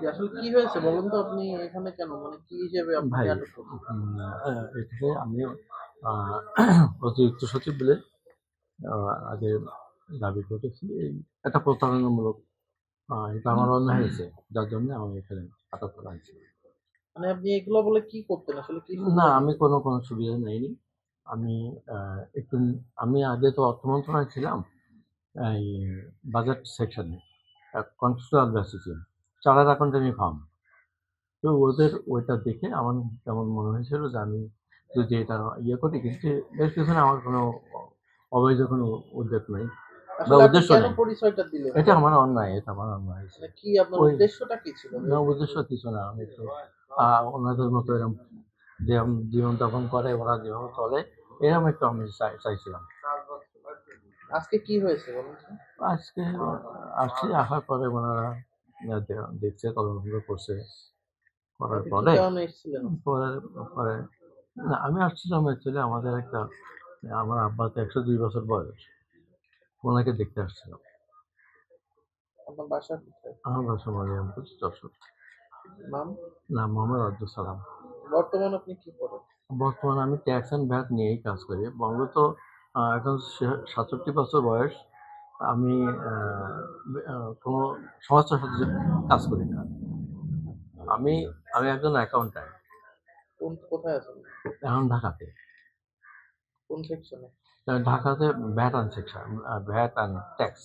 যে আসলে কি হয়েছে বলুন তো আপনি এখানে কেন? মানে কি হিসেবে ভাই এখানে আমি অতিরিক্ত সচিব বলে আগে দাবি করেছি। এই একটা প্রতারণামূলক এটা আমার অন্যায় হয়েছে। যার জন্য আমি এখানে আটক করা হয়েছে। মানে আপনি এগুলো বলে কি করতেন? আসলে কি না আমি কোনো কোনো সুবিধা নেইনি। আমি একটু আমি আগে তো অর্থ মন্ত্রণালয় ছিলাম এই বাজেট সেকশনে কন্ট্রোল বেসিসে চার্টার অ্যাকাউন্টেন্ট ফার্ম তো ওদের ওইটা দেখে আমার কেমন মনে হয়েছিল যে আমি যদি এটা ইয়ে করি কিন্তু এর পিছনে আমার কোনো অবৈধ কোনো উদ্যোগ নেই উদ্দেশ্য নেই। পরিচয়টা এটা আমার অন্যায় এটা আমার অন্যায় মানে কি আপনার উদ্দেশ্যটা কি ছিল? না উদ্দেশ্য কিছু না। আমি তো আহ, ওনাদের মতো এরকম যেরকম জীবনযাপন করে ওরা যেভাবে চলে এরকম একটু আমি চাই- চাইছিলাম। আজকে কি হয়েছে আজকে আসছি আসার পরে ওনারা দেখছে তদন্ত করছে। করার পরে পরে না আমি আসছিলাম অ্যাকচুয়ালি আমাদের একটা আমার আব্বা তো একশো দুই বছর বয়স। ওনাকে দেখতে আসছিলাম। আমার বাসা মারিয়ামপুর যশোর। নাম? নাম মোহাম্মদ আব্দুল সালাম। বর্তমানে আপনি কি করেন? বর্তমানে আমি ট্যাক্স অ্যান্ড ভ্যাট নিয়েই কাজ করি। মূলত আহ, এখন সাতষট্টি বছর বয়স। আমি কোনো সংস্থার সাথে কাজ করি না। আমি আমি একজন অ্যাকাউন্ট্যান্ট কোন কোথায় আছেন? এখন ঢাকাতে। কোন সেকশনে ঢাকাতে VAT and section VAT and tax